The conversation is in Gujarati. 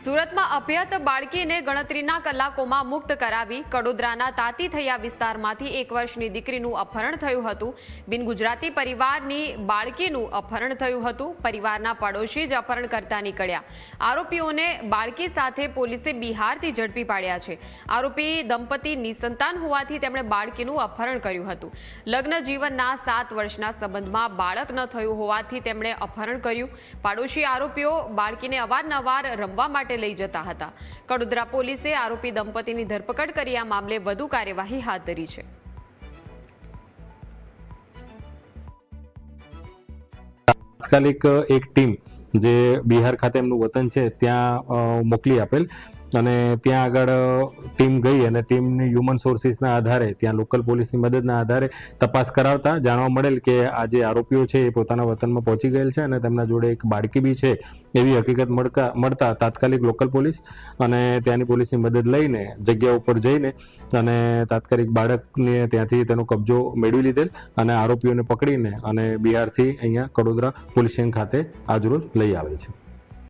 સુરતમાં અભ્યત બાળકીને ગણતરીના કલાકોમાં મુક્ત કરાવી કડોદરાના તાતી થયા વિસ્તારમાંથી એક વર્ષની દીકરીનું અપહરણ થયું હતું. બિન ગુજરાતી પરિવારની બાળકીનું અપહરણ થયું હતું. પરિવારના પડોશી જ અપહરણકર્તા નીકળ્યા. આરોપીઓને બાળકી સાથે પોલીસે બિહારથી ઝડપી પાડ્યા છે. આરોપી દંપતી નિસંતાન હોવાથી તેમણે બાળકીનું અપહરણ કર્યું હતું. લગ્ન જીવનના સાત વર્ષના સંબંધમાં બાળક ન થયું હોવાથી તેમણે અપહરણ કર્યું. પાડોશી આરોપીઓ બાળકીને અવારનવાર રમવા માટે લઈ જતા હતા. કડોદરા પોલીસે આરોપી દંપતીની ધરપકડ કરી આ મામલે વધુ કાર્યવાહી હાથ ધરી છે. તાત્કાલિક એક ટીમ જે બિહાર ખાતે એમનું વતન છે, ત્યાં મોકલી આપેલ. અને ત્યાં આગળ ટીમ ગઈ અને ટીમની હ્યુમન સોર્સિસના આધારે, ત્યાં લોકલ પોલીસની મદદના આધારે તપાસ કરાવતા જાણવા મળેલ કે આ જે આરોપીઓ છે એ પોતાના વતનમાં પહોંચી ગયેલ છે અને તેમના જોડે એક બાળકી બી છે એવી હકીકત મળતા મળતા તાત્કાલિક લોકલ પોલીસ અને ત્યાંની પોલીસની મદદ લઈને જગ્યા ઉપર જઈને અને તાત્કાલિક બાળકને ત્યાંથી તેનો કબજો મેળવી લીધેલ અને આરોપીઓને પકડીને અને બિહારથી અહીંયા, કડોદરા પોલીસ સ્ટેશન ખાતે આજરોજ લઈ આવે છે.